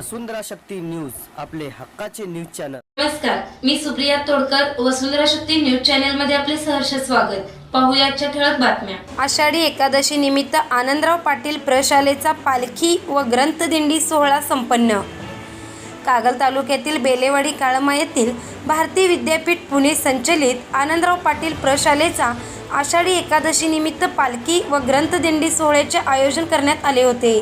वसुंधरा Shakti news आपले हक्काचे news channel. नमस्कार मी सुप्रिया तोडकर वसुंधरा शक्ती न्यूज चॅनलमध्ये आपले सहर्ष स्वागत. पाहूया आजच्या ठळक बातम्या. आषाढी एकादशी निमित्त आनंदराव पाटील प्रशालेचा पालखी व ग्रंथदिंडी सोहळा संपन्न. कागल तालुक्यातील बेलेवाडी काळमा येथील भारतीय विद्यापीठ पुणे संचलित आनंदराव पाटील प्रशालेचा आषाढी एकादशी निमित्त पालखी व ग्रंथदिंडी सोहळ्याचे आयोजन करण्यात आले होते.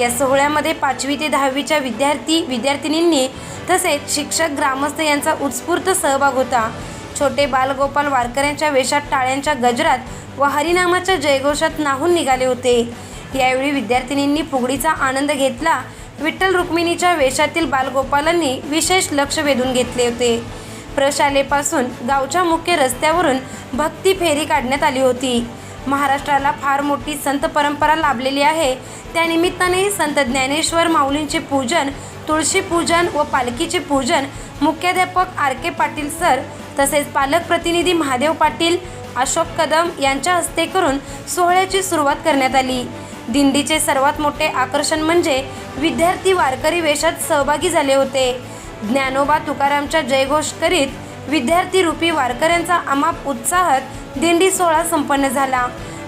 या सोहळ्यामध्ये पाचवी ते दहावीच्या विद्यार्थी विद्यार्थिनींनी तसेच शिक्षक ग्रामस्थ यांचा उत्स्फूर्त सहभाग होता. छोटे बालगोपाल वारकऱ्यांच्या वेशात टाळ्यांच्या गजरात व हरिनामाच्या जयघोषात नाहून निघाले होते. यावेळी विद्यार्थिनींनी फुगडीचा आनंद घेतला. विठ्ठल रुक्मिणीच्या वेशातील बालगोपालांनी विशेष लक्ष वेधून घेतले होते. प्रशालेपासून गावच्या मुख्य रस्त्यावरून भक्ती फेरी काढण्यात आली होती. महाराष्ट्राला फार मोठी संत परंपरा लाभलेली आहे. त्यानिमित्ताने संत ज्ञानेश्वर माऊलींचे पूजन तुळशी पूजन व पालखीचे पूजन मुख्याध्यापक आर के पाटील सर तसेच पालक प्रतिनिधी महादेव पाटील अशोक कदम यांच्या हस्ते करून सोहळ्याची सुरुवात करण्यात आली. दिंडीचे सर्वात मोठे आकर्षण म्हणजे विद्यार्थी वारकरी वेशात सहभागी झाले होते. ज्ञानोबा तुकारामच्या जयघोष करीत विद्यार्थी रूपी वारकऱ्यांचा अमाप उत्साहात दिंडी सोहळा संपन्न झाला.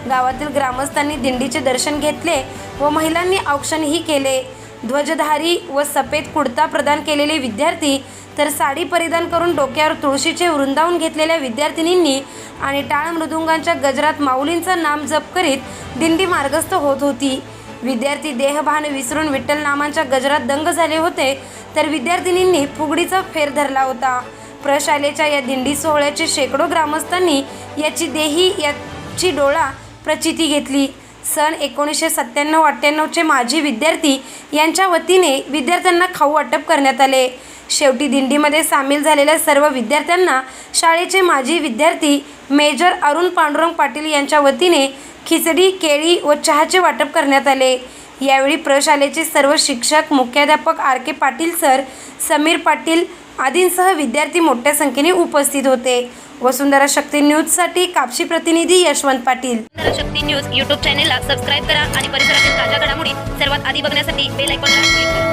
गावातील ग्रामस्थांनी दिंडीचे दर्शन घेतले व महिलांनी औक्षणही केले. ध्वजधारी व सफेद कुडता प्रदान केलेले विद्यार्थी तर साडी परिधान करून डोक्यावर तुळशीचे वृंदावून घेतलेल्या विद्यार्थिनींनी आणि टाळ मृदुंगांच्या गजरात माऊलींचं नाम जप करीत दिंडी मार्गस्थ होत होती. विद्यार्थी देहभान विसरून विठ्ठल नामांच्या गजरात दंग झाले होते तर विद्यार्थिनींनी फुगडीचा फेर धरला होता. प्रशालेच्या या दिंडी सोहळ्याचे शेकडो ग्रामस्थांनी याची देही याची डोळा प्रचिती घेतली. सन एकोणीसशे सत्त्याण्णव अठ्ठ्याण्णवचे माजी विद्यार्थी यांच्या वतीने विद्यार्थ्यांना खाऊ वाटप करण्यात आले. शेवटी दिंडीमध्ये सामील झालेल्या सर्व विद्यार्थ्यांना शाळेचे माजी विद्यार्थी मेजर अरुण पांडुरंग पाटील यांच्या वतीने खिचडी केळी व चहाचे वाटप करण्यात आले. यावेळी प्रशालेचे सर्व शिक्षक मुख्याध्यापक R K Patil sir Sameer Patil आदींसह विद्यार्थी मोठ्या संख्येने उपस्थित होते. वसुंधरा शक्ती न्यूजसाठी कापशी प्रतिनिधी यशवंत पाटील. वसुंधरा शक्ती न्यूज यूट्यूब चॅनेलला सबस्क्राईब करा आणि परिसरातील ताज्या घडामोडी सर्वात आधी बघण्यासाठी बेल आयकॉनला क्लिक करा.